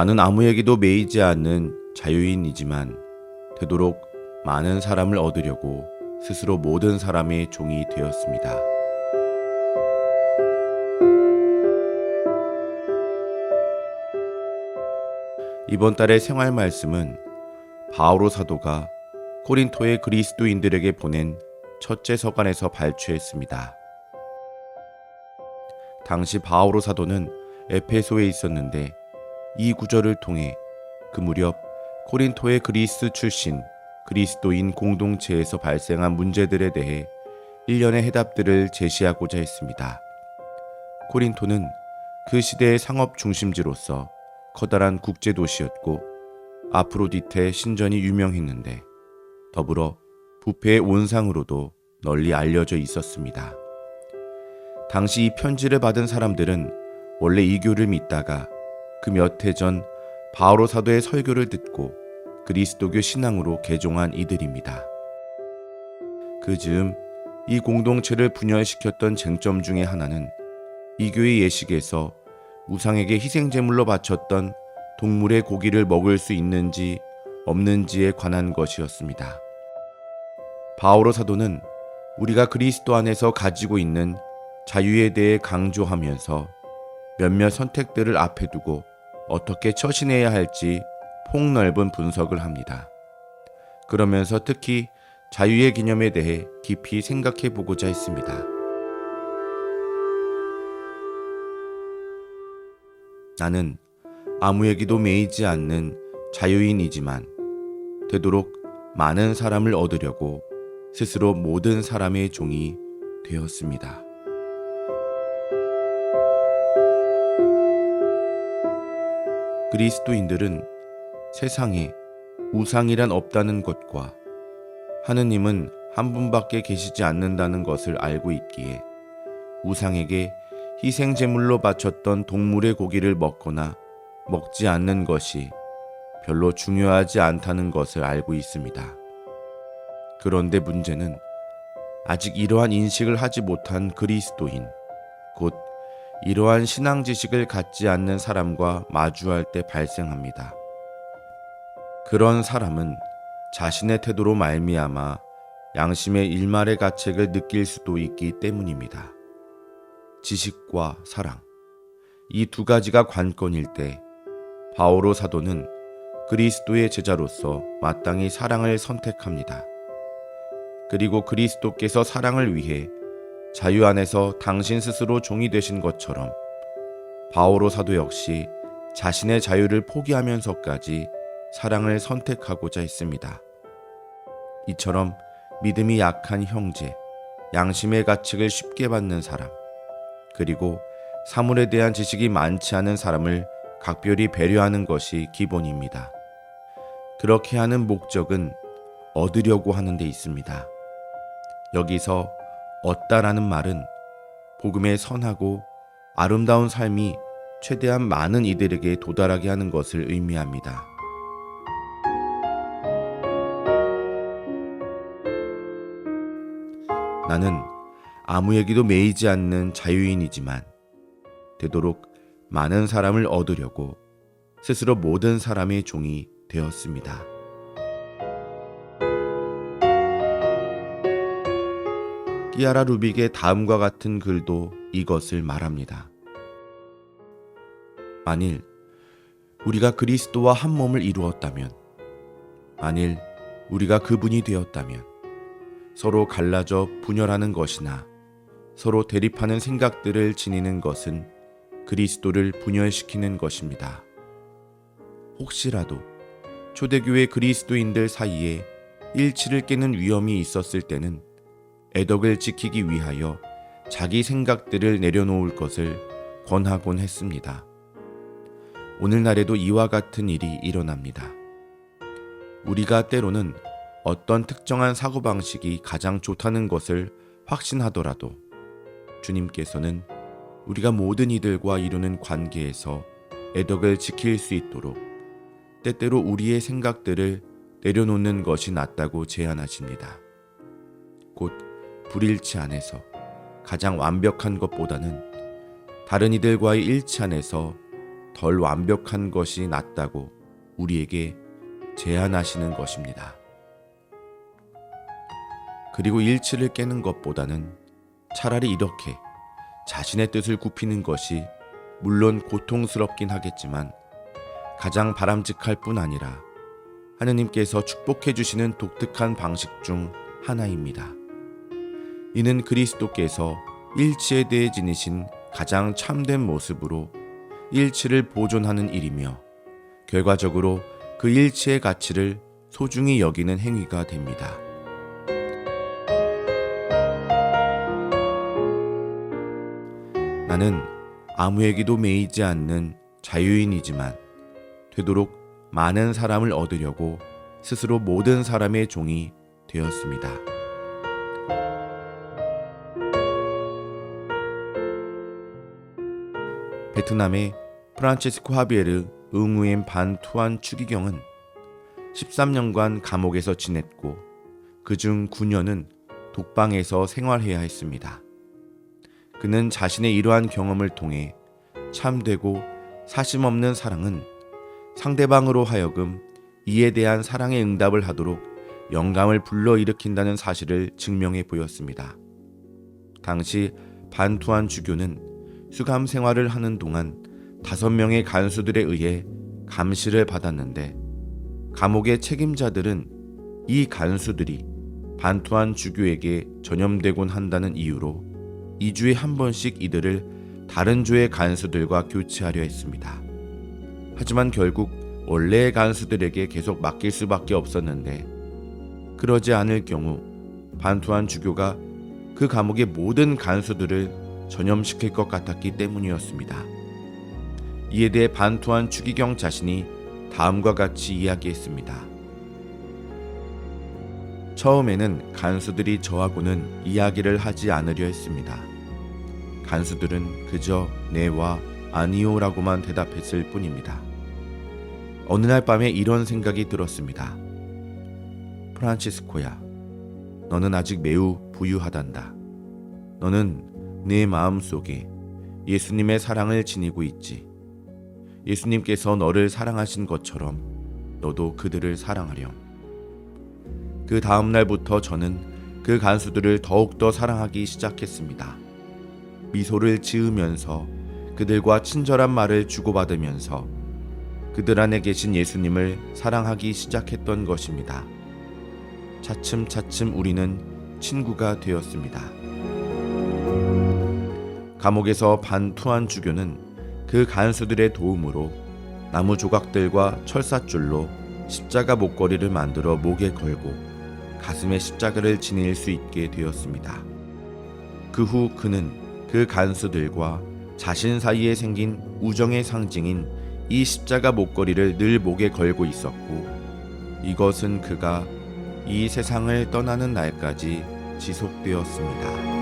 나는 아무에게도 매이지 않는 자유인이지만 되도록 많은 사람을 얻으려고 스스로 모든 사람의 종이 되었습니다. 이번 달의 생활 말씀은 바오로 사도가 코린토의 그리스도인들에게 보낸 첫째 서간에서 발췌했습니다. 당시 바오로 사도는 에페소에 있었는데 이 구절을 통해 그 무렵 코린토의 그리스 출신 그리스도인 공동체에서 발생한 문제들에 대해 일련의 해답들을 제시하고자 했습니다. 코린토는 그 시대의 상업 중심지로서 커다란 국제 도시였고 아프로디테 신전이 유명했는데 더불어 부패의 온상으로도 널리 알려져 있었습니다. 당시 이 편지를 받은 사람들은 원래 이교를 믿다가 그 몇 해 전 바오로 사도의 설교를 듣고 그리스도교 신앙으로 개종한 이들입니다. 그 즈음 이 공동체를 분열시켰던 쟁점 중의 하나는 이교의 예식에서 우상에게 희생제물로 바쳤던 동물의 고기를 먹을 수 있는지 없는지에 관한 것이었습니다. 바오로 사도는 우리가 그리스도 안에서 가지고 있는 자유에 대해 강조하면서 몇몇 선택들을 앞에 두고 어떻게 처신해야 할지 폭넓은 분석을 합니다. 그러면서 특히 자유의 개념에 대해 깊이 생각해 보고자 했습니다. 나는 아무에게도 매이지 않는 자유인이지만 되도록 많은 사람을 얻으려고 스스로 모든 사람의 종이 되었습니다. 그리스도인들은 세상에 우상이란 없다는 것과 하느님은 한 분밖에 계시지 않는다는 것을 알고 있기에 우상에게 희생 제물로 바쳤던 동물의 고기를 먹거나 먹지 않는 것이 별로 중요하지 않다는 것을 알고 있습니다. 그런데 문제는 아직 이러한 인식을 하지 못한 그리스도인, 곧 이러한 신앙 지식을 갖지 않는 사람과 마주할 때 발생합니다. 그런 사람은 자신의 태도로 말미암아 양심의 일말의 가책을 느낄 수도 있기 때문입니다. 지식과 사랑. 이 두 가지가 관건일 때 바오로 사도는 그리스도의 제자로서 마땅히 사랑을 선택합니다. 그리고 그리스도께서 사랑을 위해 자유 안에서 당신 스스로 종이 되신 것처럼 바오로 사도 역시 자신의 자유를 포기하면서까지 사랑을 선택하고자 했습니다. 이처럼 믿음이 약한 형제, 양심의 가책을 쉽게 받는 사람, 그리고 사물에 대한 지식이 많지 않은 사람을 각별히 배려하는 것이 기본입니다. 그렇게 하는 목적은 얻으려고 하는 데 있습니다. 여기서 얻다라는 말은 복음의 선하고 아름다운 삶이 최대한 많은 이들에게 도달하게 하는 것을 의미합니다. 나는 아무에게도 매이지 않는 자유인이지만 되도록 많은 사람을 얻으려고 스스로 모든 사람의 종이 되었습니다. 끼아라 루빅의 다음과 같은 글도 이것을 말합니다. 만일 우리가 그리스도와 한 몸을 이루었다면, 만일 우리가 그분이 되었다면, 서로 갈라져 분열하는 것이나 서로 대립하는 생각들을 지니는 것은 그리스도를 분열시키는 것입니다. 혹시라도 초대교회 그리스도인들 사이에 일치를 깨는 위험이 있었을 때는 애덕을 지키기 위하여 자기 생각들을 내려놓을 것을 권하곤 했습니다. 오늘날에도 이와 같은 일이 일어납니다. 우리가 때로는 어떤 특정한 사고방식이 가장 좋다는 것을 확신하더라도 주님께서는 우리가 모든 이들과 이루는 관계에서 애덕을 지킬 수 있도록 때때로 우리의 생각들을 내려놓는 것이 낫다고 제안하십니다. 곧 불일치 안에서 가장 완벽한 것보다는 다른 이들과의 일치 안에서 덜 완벽한 것이 낫다고 우리에게 제안하시는 것입니다. 그리고 일치를 깨는 것보다는 차라리 이렇게 자신의 뜻을 굽히는 것이 물론 고통스럽긴 하겠지만 가장 바람직할 뿐 아니라 하느님께서 축복해 주시는 독특한 방식 중 하나입니다. 이는 그리스도께서 일치에 대해 지니신 가장 참된 모습으로 일치를 보존하는 일이며 결과적으로 그 일치의 가치를 소중히 여기는 행위가 됩니다. 나는 아무에게도 매이지 않는 자유인이지만 되도록 많은 사람을 얻으려고 스스로 모든 사람의 종이 되었습니다. 베트남의 프란체스코 하비에르 응우엔 반 투안 추기경은 13년간 감옥에서 지냈고 그중 9년은 독방에서 생활해야 했습니다. 그는 자신의 이러한 경험을 통해 참되고 사심 없는 사랑은 상대방으로 하여금 이에 대한 사랑의 응답을 하도록 영감을 불러일으킨다는 사실을 증명해 보였습니다. 당시 반투한 주교는 수감 생활을 하는 동안 다섯 명의 간수들에 의해 감시를 받았는데 감옥의 책임자들은 이 간수들이 반투한 주교에게 전염되곤 한다는 이유로 2주에 한 번씩 이들을 다른 조의 간수들과 교체하려 했습니다. 하지만 결국 원래의 간수들에게 계속 맡길 수밖에 없었는데 그러지 않을 경우 반투한 주교가 그 감옥의 모든 간수들을 전염시킬 것 같았기 때문이었습니다. 이에 대해 반투한 추기경 자신이 다음과 같이 이야기했습니다. 처음에는 간수들이 저하고는 이야기를 하지 않으려 했습니다. 간수들은 그저 네와 아니오라고만 대답했을 뿐입니다. 어느 날 밤에 이런 생각이 들었습니다. 프란치스코야, 너는 아직 매우 부유하단다. 너는 내 마음 속에 예수님의 사랑을 지니고 있지. 예수님께서 너를 사랑하신 것처럼 너도 그들을 사랑하렴. 그 다음 날부터 저는 그 간수들을 더욱더 사랑하기 시작했습니다. 미소를 지으면서 그들과 친절한 말을 주고받으면서 그들 안에 계신 예수님을 사랑하기 시작했던 것입니다. 차츰차츰 우리는 친구가 되었습니다. 감옥에서 반투한 주교는 그 간수들의 도움으로 나무 조각들과 철사줄로 십자가 목걸이를 만들어 목에 걸고 가슴에 십자가를 지닐 수 있게 되었습니다. 그 후 그는 그 간수들과 자신 사이에 생긴 우정의 상징인 이 십자가 목걸이를 늘 목에 걸고 있었고 이것은 그가 이 세상을 떠나는 날까지 지속되었습니다.